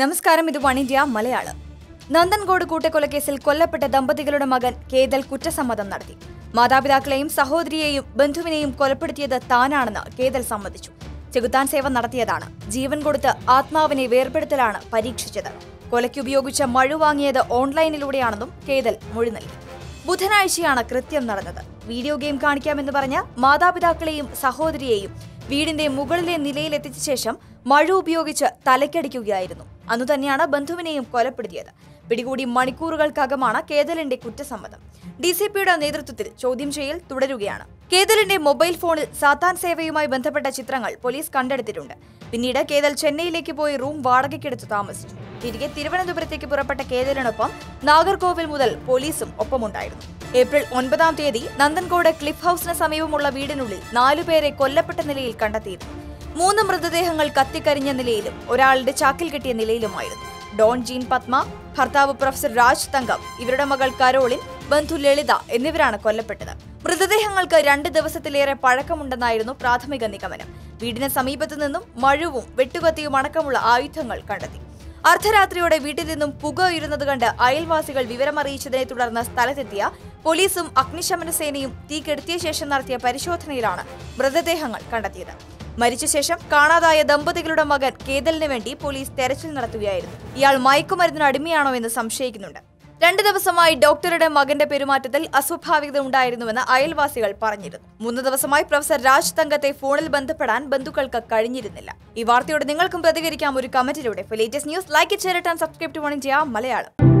നമസ്കാരം ഇത് one India Malayalam. Nanthancode കൂട്ടക്കൊലക്കേസിൽ കൊല്ലപ്പെട്ട ദമ്പതികളുടെ മകൻ കേതൽ കുറ്റസമ്മതം നടത്തി. മാതാപിതാക്കളെയും സഹോദരിയെയും ബന്ധുവിനെയും കൊലപ്പെടുത്തിയത് താനാണെന്ന് കേതൽ സമ്മതിച്ചു. ചെകുത്താൻ സേവ നടത്തിയതാണ്. ജീവൻ കൊടുത്ത് ആത്മാവിനെ വേർപെടുത്തലാണ് പരീക്ഷിച്ചത്. കൊലയ്ക്കുപയോഗിച്ച മഴു വാങ്ങിയത് ഓൺലൈനിലൂടെയാണെന്നും കേതൽ മൊഴി നൽകി. ബുധനാഴ്ചയാണ് കൃത്യം നടന്നത്. വീഡിയോ ഗെയിം കാണിക്കാമെന്ന് പറഞ്ഞ മാതാപിതാക്കളെയും സഹോദരിയെയും വീടിന്റെ മുകളിലെ നിലയിലെത്തിച്ച ശേഷം മഴ ഉപയോഗിച്ച് തലയ്ക്കടിക്കുകയായിരുന്നു. അന്നു തന്നെയാണ് ബന്ധുവിനെയും കൊലപ്പെടുത്തിയത്. പിടികൂടി മണിക്കൂറുകൾക്കകമാണ് കേതലിന്റെ കുറ്റസമ്മതം. ഡി സി പിയുടെ നേതൃത്വത്തിൽ ചോദ്യം ചെയ്യൽ തുടരുകയാണ്. കേതലിന്റെ മൊബൈൽ ഫോണിൽ സാത്താൻ സേവയുമായി ബന്ധപ്പെട്ട ചിത്രങ്ങൾ പോലീസ് കണ്ടെടുത്തിട്ടുണ്ട്. പിന്നീട് കേതൽ ചെന്നൈയിലേക്ക് പോയി റൂം വാടകയ്ക്കെടുത്ത് താമസിച്ചു. തിരികെ തിരുവനന്തപുരത്തേക്ക് പുറപ്പെട്ട കേതലിനൊപ്പം നാഗർകോവിൽ മുതൽ പോലീസും ഒപ്പമുണ്ടായിരുന്നു. ഏപ്രിൽ ഒൻപതാം തീയതി നന്ദൻകോട് ക്ലിഫ് ഹൌസിന് സമീപമുള്ള വീടിനുള്ളിൽ നാലുപേരെ കൊല്ലപ്പെട്ട നിലയിൽ കണ്ടെത്തിയിരുന്നു. മൂന്ന് മൃതദേഹങ്ങൾ കത്തിക്കരിഞ്ഞ നിലയിലും ഒരാളുടെ ചാക്കിൽ കെട്ടിയ നിലയിലുമായിരുന്നു. ഡോൺ ജീൻ പത്മ ഭർത്താവ് പ്രൊഫസർ രാജ് തങ്കം ഇവരുടെ മകൾ കരോളിൻ ബന്ധു ലളിത എന്നിവരാണ് കൊല്ലപ്പെട്ടത്. മൃതദേഹങ്ങൾക്ക് രണ്ട് ദിവസത്തിലേറെ പഴക്കമുണ്ടെന്നായിരുന്നു പ്രാഥമിക നിഗമനം. വീടിന് സമീപത്തു നിന്നും മഴുവും വെട്ടുകത്തിയും അടക്കമുള്ള ആയുധങ്ങൾ കണ്ടെത്തി. അർദ്ധരാത്രിയോടെ വീട്ടിൽ നിന്നും പുക ഉയരുന്നത് കണ്ട് അയൽവാസികൾ വിവരമറിയിച്ചതിനെ തുടർന്ന് സ്ഥലത്തെത്തിയ പോലീസും അഗ്നിശമന സേനയും തീ കെടുത്തിയ ശേഷം നടത്തിയ പരിശോധനയിലാണ് മൃതദേഹങ്ങൾ കണ്ടെത്തിയത്. മരിച്ച ശേഷം കാണാതായ ദമ്പതികളുടെ മകൻ കേതലിന് വേണ്ടി പോലീസ് തെരച്ചിൽ നടത്തുകയായിരുന്നു. ഇയാൾ മയക്കുമരുന്നിന് അടിമയാണോ എന്ന് സംശയിക്കുന്നുണ്ട്. രണ്ടു ദിവസമായി ഡോക്ടറുടെ മകന്റെ പെരുമാറ്റത്തിൽ അസ്വാഭാവികത ഉണ്ടായിരുന്നുവെന്ന് അയൽവാസികൾ പറഞ്ഞിരുന്നു. മൂന്ന് ദിവസമായി പ്രൊഫസർ രാജ് തങ്കത്തെ ഫോണിൽ ബന്ധപ്പെടാൻ ബന്ധുക്കൾക്ക് കഴിഞ്ഞിരുന്നില്ല. ഈ വാർത്തയോട് നിങ്ങൾക്കും പ്രതികരിക്കാം. ഒരു കമന്റിലൂടെ. ലേറ്റസ്റ്റ് ന്യൂസ് ലൈക്ക് ചെയ്തിട്ട് subscribe to one India Malayalam.